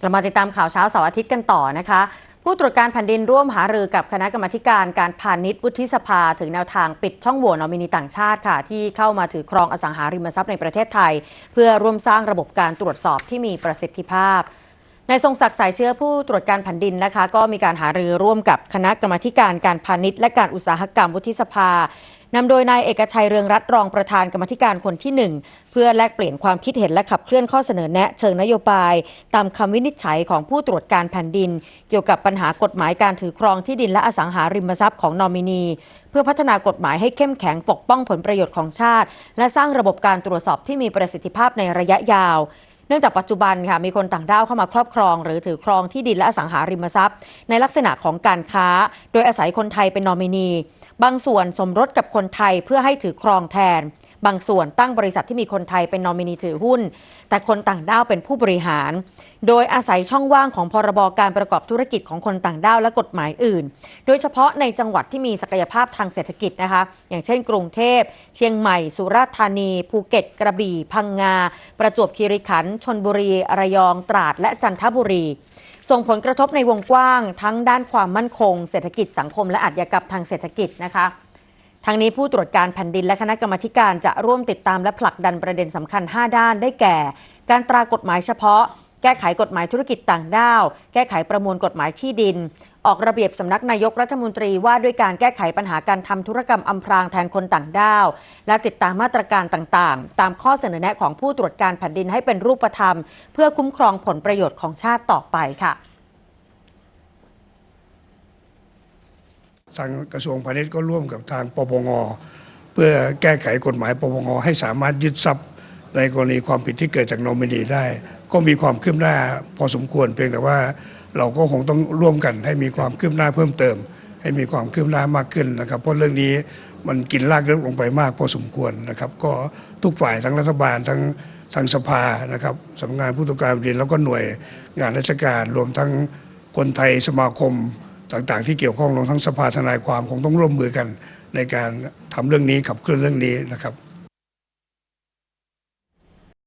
กลับมาติดตามข่าวเช้าเสาร์อาทิตย์กันต่อนะคะ ผู้ตรวจการแผ่นดินร่วมหารือกับคณะกรรมการการพาณิชย์วุฒิสภา ถึงแนวทางปิดช่องโหว่นอมินีต่างชาติค่ะ ที่เข้ามาถือครองอสังหาริมทรัพย์ในประเทศไทย เพื่อร่วมสร้างระบบการตรวจสอบที่มีประสิทธิภาพในทรงศักดิ์สายเชื้อผู้ตรวจการแผ่นดินนะคะ ก็มีการหารือร่วมกับคณะกรรมการการพาณิชย์และการอุตสาหกรรมวุฒิสภา นำโดยนายเอกชัยเรืองรัตน์รองประธานกรรมธิการคนที่หนึ่งเพื่อแลกเปลี่ยนความคิดเห็นและขับเคลื่อนข้อเสนอแนะเชิงนโยบาย ตามคำวินิจฉัยของผู้ตรวจการแผ่นดิน เกี่ยวกับปัญหากฎหมายการถือครองที่ดินและอสังหาริมทรัพย์ของนอมินี เพื่อพัฒนากฎหมายให้เข้มแข็งปกป้องผลประโยชน์ของชาติ และสร้างระบบการตรวจสอบที่มีประสิทธิภาพในระยะยาว เนื่องจากปัจจุบันค่ะมีคนต่างด้าวเข้ามาครอบครอง หรือถือครองที่ดินและอสังหาริมทรัพย์ ในลักษณะของการค้า โดยอาศัยคนไทยเป็นนอมินี บางส่วนสมรสกับคนไทยเพื่อให้ถือครองแทน บางส่วนตั้งบริษัทที่มีคนไทยเป็นนอมินีถือหุ้น แต่คนต่างด้าวเป็นผู้บริหาร โดยอาศัยช่องว่างของพรบการประกอบธุรกิจของคนต่างด้าวและกฎหมายอื่น โดยเฉพาะในจังหวัดที่มีศักยภาพทางเศรษฐกิจนะคะ อย่างเช่น กรุงเทพ เชียงใหม่ สุราษฎร์ธานี ภูเก็ต กระบี่ พังงา ประจวบคีรีขันธ์ชนบุรี ระยอง ตราด และจันทบุรีส่งผลกระทบในวงกว้าง ทั้งด้านความมั่นคง เศรษฐกิจสังคมและอาชญากรรมทางเศรษฐกิจนะคะ ทางนี้ผู้ตรวจการแผ่นดินและคณะกรรมาการจะร่วมติดตามและผลักดันประเด็นสำคัญ 5 ด้านได้แก่ การตรากฎหมายเฉพาะ แก้ไขกฎหมายธุรกิจต่างด้าว แก้ไขประมวลกฎหมายที่ดิน ออกระเบียบสำนักนายกรัฐมนตรีว่าด้วยการแก้ไขปัญหาการทำธุรกรรมอำพรางแทนคนต่างด้าว และติดตามมาตรการต่างๆ ตามข้อเสนอแนะของผู้ตรวจการแผ่นดินให้เป็นรูปธรรม เพื่อคุ้มครองผลประโยชน์ของชาติต่อไปค่ะ ทางกระทรวงพาณิชย์ก็ร่วมกับทางปปงเพื่อแก้ไขกฎหมายปปงให้สามารถยึดทรัพย์ในกรณีความผิดที่เกิดจากโนมินีได้ ก็มีความคืบหน้าพอสมควรเพียงแต่ว่าเราก็คงต้องร่วมกันให้มีความคืบหน้าเพิ่มเติม ให้มีความคืบหน้ามากขึ้นนะครับ เพราะเรื่องนี้มันกินลากลึกลงไปมากพอสมควรนะครับ ก็ทุกฝ่ายทั้งรัฐบาลทั้งทางสภานะครับสำนักงานผู้ตรวจการแผ่นดินแล้วก็หน่วยงานราชการรวมทั้งคนไทยสมาคม ต่างๆ ที่เกี่ยวข้องรวมทั้งสภาทนายความคงต้องร่วมมือกัน ในการทำเรื่องนี้ขับเคลื่อนเรื่องนี้นะครับ